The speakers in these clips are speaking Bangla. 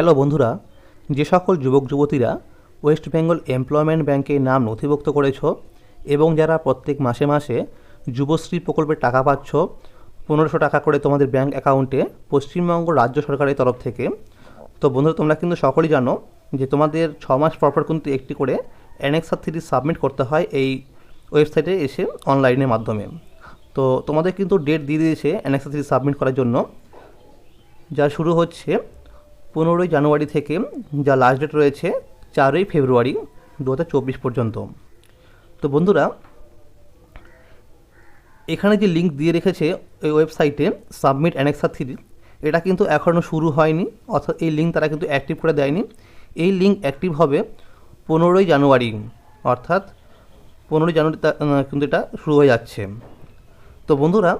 হ্যালো বন্ধুরা, যে সকল যুবক যুবতীরা ওয়েস্ট বেঙ্গল এমপ্লয়মেন্ট ব্যাংকে নাম নথিভুক্ত করেছ এবং যারা প্রত্যেক মাসে মাসে যুবশ্রী প্রকল্পের টাকা পাচ্ছ, পনেরোশো টাকা করে তোমাদের ব্যাংক অ্যাকাউন্টে পশ্চিমবঙ্গ রাজ্য সরকারের তরফ থেকে, তো বন্ধুরা তোমরা কিন্তু সকলেই জানো যে তোমাদের ছ মাস পর পর কিন্তু একটি করে অ্যানেক্সার থ্রি সাবমিট করতে হয় এই ওয়েবসাইটে এসে অনলাইনের মাধ্যমে। তো তোমাদের কিন্তু ডেট দিয়ে দিয়েছে অ্যানেক্সার থ্রি সাবমিট করার জন্য। যা শুরু হচ্ছে পনেরোই জানুয়ারি থেকে যা লাস্ট ডেট রয়েছে, চারই ফেব্রুয়ারি দু হাজার চব্বিশ পর্যন্ত। তো বন্ধুরা, এখানে যে লিঙ্ক দিয়ে রেখেছে ওই ওয়েবসাইটে সাবমিট অ্যানেক্সা থ্রি এটা কিন্তু এখনও শুরু হয়নি, অর্থাৎ এই লিঙ্ক তারা কিন্তু অ্যাক্টিভ করে দেয়নি। এই লিঙ্ক অ্যাক্টিভ হবে পনেরোই জানুয়ারি, অর্থাৎ পনেরোই জানুয়ারি কিন্তু এটা শুরু হয়ে যাচ্ছে। তো বন্ধুরা,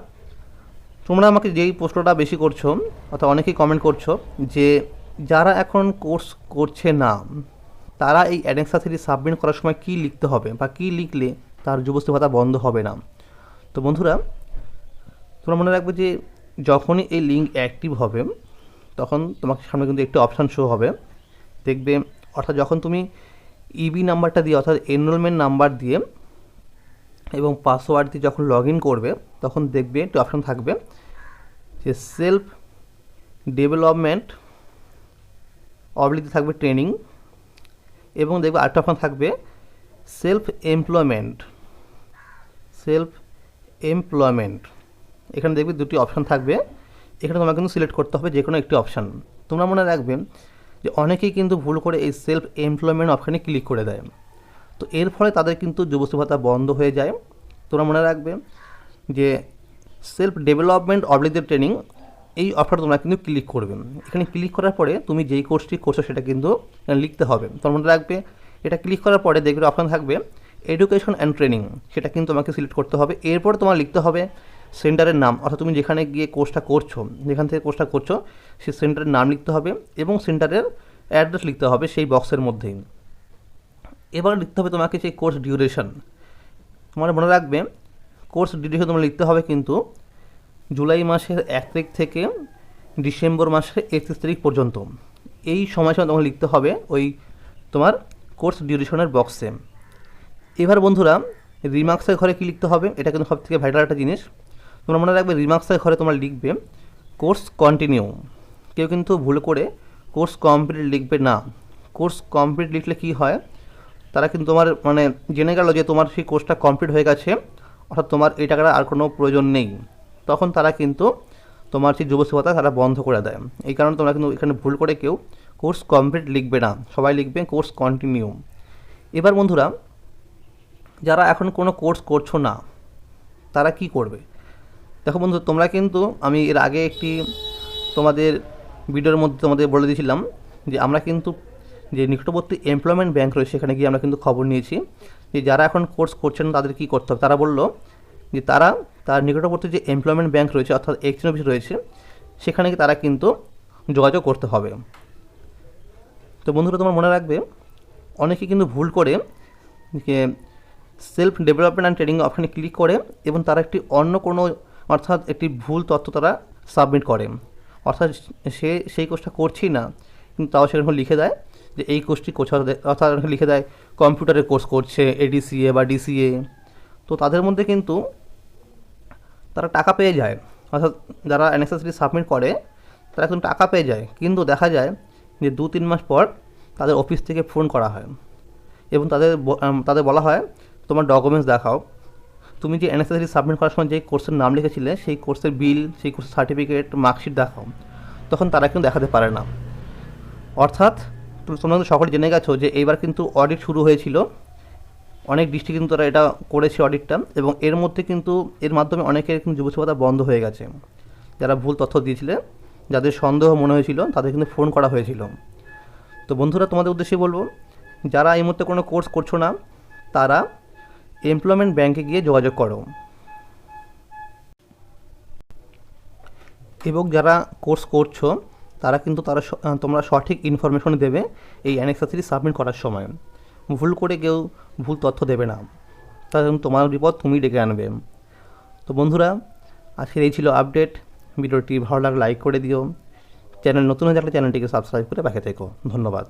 তোমরা আমাকে যেই প্রশ্নটা বেশি করছ, অর্থাৎ অনেকেই কমেন্ট করছ যে যারা এখন কোর্স করছে না, তারা এই অ্যাডেক্সা থ্রি সাবমিট করার সময় কী লিখতে হবে বা কী লিখলে তার যুবশ্রী ভাতা বন্ধ হবে না? তো বন্ধুরা, তোমরা মনে রাখবে যে যখনই এই লিঙ্ক অ্যাক্টিভ হবে, তখন তোমাকে সামনে কিন্তু একটি অপশান শো হবে। দেখবে, অর্থাৎ যখন তুমি ইবি নাম্বারটা দিয়ে, অর্থাৎ এনরোলমেন্ট নাম্বার দিয়ে এবং পাসওয়ার্ড দিয়ে যখন লগ করবে, তখন দেখবে একটি অপশান থাকবে যে সেলফ ডেভেলপমেন্ট অবলিতে থাকবে ট্রেনিং এবং দেখবে আরেকটা অপশান থাকবে সেলফ এমপ্লয়মেন্ট সেলফ এমপ্লয়মেন্ট এখানে দেখবে দুটি অপশান থাকবে। এখানে তোমাকে কিন্তু সিলেক্ট করতে হবে যে কোনো একটি অপশান তোমরা মনে রাখবে যে অনেকেই কিন্তু ভুল করে এই সেলফ এমপ্লয়মেন্ট অপশানে ক্লিক করে দেয়। তো এর ফলে তাদের কিন্তু যুবশ্রী ভাতা বন্ধ হয়ে যায়। তোমরা মনে রাখবে যে সেলফ ডেভেলপমেন্ট অবলিদের ট্রেনিং এই অফারটা তোমরা কিন্তু ক্লিক করবে। এখানে ক্লিক করার পরে তুমি যেই কোর্সটি করছ সেটা কিন্তু লিখতে হবে। তোমরা মনে রাখবে, এটা ক্লিক করার পরে দেখবে অপশান থাকবে এডুকেশন অ্যান্ড ট্রেনিং সেটা কিন্তু তোমাকে সিলেক্ট করতে হবে। এরপর তোমার লিখতে হবে সেন্টারের নাম। অর্থাৎ তুমি যেখানে গিয়ে কোর্সটা করছ, যেখান থেকে কোর্সটা করছ, সেই সেন্টারের নাম লিখতে হবে এবং সেন্টারের অ্যাড্রেস লিখতে হবে সেই বক্সের মধ্যেই। এবার লিখতে হবে তোমাকে সেই কোর্স ডিউরেশন তোমার মনে রাখবে কোর্স ডিউরেশন তোমার লিখতে হবে কিন্তু জুলাই মাসের এক তারিখ থেকে ডিসেম্বর মাসের একত্রিশ তারিখ পর্যন্ত। এই সময় সময় তোমাকে লিখতে হবে ওই তোমার কোর্স ডিউরেশনের বক্সে। এবার বন্ধুরা, রিমার্কসের ঘরে কী লিখতে হবে? এটা কিন্তু সবথেকে ভাইটাল একটা জিনিস। তোমরা মনে রাখবে রিমার্কসের ঘরে তোমরা লিখবে, কোর্স কন্টিনিউ। কেউ কিন্তু ভুল করে কোর্স কমপ্লিট লিখবে না। কোর্স কমপ্লিট লিখলে কী হয়? তারা কিন্তু তোমার মানে জেনে গেল যে তোমার সেই কোর্সটা কমপ্লিট হয়ে গেছে, অর্থাৎ তোমার এই টাকাটা আর কোনো প্রয়োজন নেই। তখন তারা কিন্তু তোমার সেই যুবশ্রী তারা বন্ধ করে দেয়। এই কারণে তোমরা কিন্তু এখানে ভুল করে কেউ কোর্স কমপ্লিট লিখবে না। সবাই লিখবে কোর্স কন্টিনিউ। এবার বন্ধুরা, যারা এখন কোনো কোর্স করছ না, তারা কি করবে? দেখো বন্ধু, তোমরা কিন্তু, আমি এর আগে একটি তোমাদের ভিডিওর মধ্যে তোমাদের বলে দিয়েছিলাম যে আমরা কিন্তু যে নিকটবর্তী এমপ্লয়মেন্ট ব্যাংক রয়েছে, সেখানে গিয়ে আমরা কিন্তু খবর নিয়েছি যে যারা এখন কোর্স করছেন তাদের কী করতে হবে? তারা বলল যে তারা, তার নিকটবর্তী যে এমপ্লয়মেন্ট ব্যাংক রয়েছে, অর্থাৎ এক্সচেঞ্জ অফিস রয়েছে, সেখানে তারা কিন্তু যোগাযোগ করতে হবে। তো বন্ধুরা, তোমার মনে রাখবে, অনেকে কিন্তু ভুল করে সেলফ ডেভেলপমেন্ট অ্যান্ড ট্রেনিং অপশানে ক্লিক করে এবং তারা একটি অন্য কোনো, অর্থাৎ একটি ভুল তথ্য তারা সাবমিট করে। অর্থাৎ সে, সেই কোর্সটা করছেই না, কিন্তু তাও সেখানে লিখে দেয় যে এই কোর্সটি অর্থাৎ- অর্থাৎ লিখে দেয় কম্পিউটারের কোর্স করছে এডিসিএ বা ডিসিএ তো তাদের মধ্যে কিন্তু তারা টাকা পেয়ে যায়। অর্থাৎ যারা অ্যানেসেসারি সাবমিট করে, তারা কিন্তু টাকা পেয়ে যায়। কিন্তু দেখা যায় যে দু তিন মাস পর তাদের অফিস থেকে ফোন করা হয়। এবং তাদের তাদের বলা হয়, তোমার ডকুমেন্টস দেখাও। তুমি যে এনএসএসি সাবমিট করার সময় যে কোর্সের নাম লিখেছিলে, সেই কোর্সের বিল সেই কোর্সের সার্টিফিকেট মার্কশিট দেখাও। তখন তারা কিন্তু দেখাতে পারে না। অর্থাৎ তোমরা সকলে জেনে গেছো যে এইবার কিন্তু অডিট শুরু হয়েছিল। অনেক ডিস্ট্রিক্ট কিন্তু তারা এটা করেছে অডিটটা এবং এর মধ্যে কিন্তু, এর মাধ্যমে অনেকের কিন্তু যুবশ্রী ভাতা বন্ধ হয়ে গেছে। যারা ভুল তথ্য দিয়েছিলে, যাদের সন্দেহ মনে হয়েছিল, তাদের কিন্তু ফোন করা হয়েছিল। তো বন্ধুরা, তোমাদের উদ্দেশ্যে বলব, যারা এই মুহূর্তে কোনো কোর্স করছ না, তারা এমপ্লয়মেন্ট ব্যাংকে গিয়ে যোগাযোগ করো। এবং যারা কোর্স করছ, তারা কিন্তু তারা তোমরা সঠিক ইনফরমেশন দেবে এই অ্যানেক্সাসিটি সাবমিট করার সময়। ভুল করে কেউ ভুল তথ্য দেবে না। কারণ তোমার বিপদ তুমি ডেকে আনবে। তো বন্ধুরা, আজকের এই ছিল আপডেট ভিডিওটি ভালো লাগলে লাইক করে দিও। চ্যানেল নতুন হয়ে থাকলে চ্যানেলটিকে সাবস্ক্রাইব করে বাকি থেকো। ধন্যবাদ।